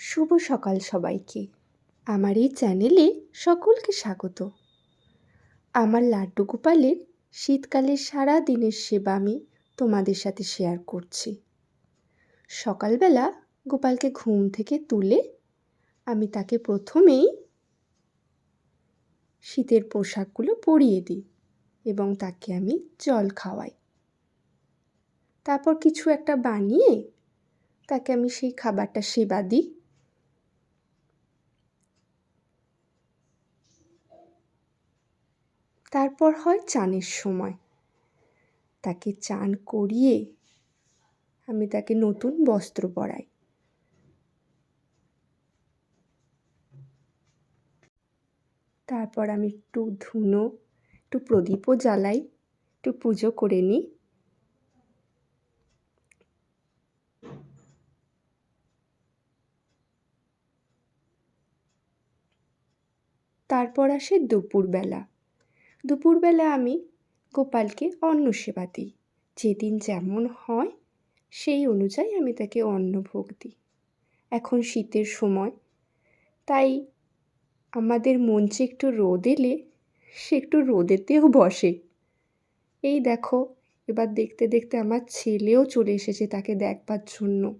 শুভ সকাল সবাইকে। আমার এই চ্যানেলে সকলকে স্বাগত। আমার লাড্ডু গোপালের শীতকালের সারা দিনের সেবা আমি তোমাদের সাথে শেয়ার করছি। সকালবেলা গোপালকে ঘুম থেকে তুলে আমি তাকে প্রথমেই শীতের পোশাকগুলো পরিয়ে দিই এবং তাকে আমি জল খাওয়াই। তারপর কিছু একটা বানিয়ে তাকে আমি সেই খাবারটা সেবা দিই। তারপর হয় চানের সময়। তাকে চান করিয়ে আমি তাকে নতুন বস্ত্র পরাই। তারপর আমি একটু ধুনো, একটু প্রদীপও জ্বালাই, একটু পুজো করে নিই। তারপর আসে দুপুরবেলা। দুপুরবেলা আমি গোপালকে অন্ন সেবা দিই। যেদিন যেমন হয়, সেই অনুযায়ী আমি তাকে অন্ন ভোগ দিই। এখন শীতের সময়, তাই আমাদের মঞ্চে একটু রোদ এলে, সে একটু রোদেতেও বসে। এই দেখো, এবার দেখতে দেখতে আমার ছেলেও চলে এসেছে তাকে দেখবার জন্য।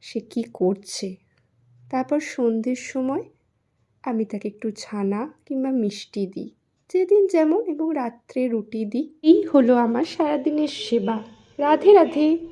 সে কি করছে? তারপর সন্ধ্যের সময় আমি তাকে একটু ছানা কিংবা মিষ্টি দিই। যেদিন যেমন এবং রাত্রে রুটি দিই এই হলো আমার সারাদিনের সেবা। রাধে রাধে।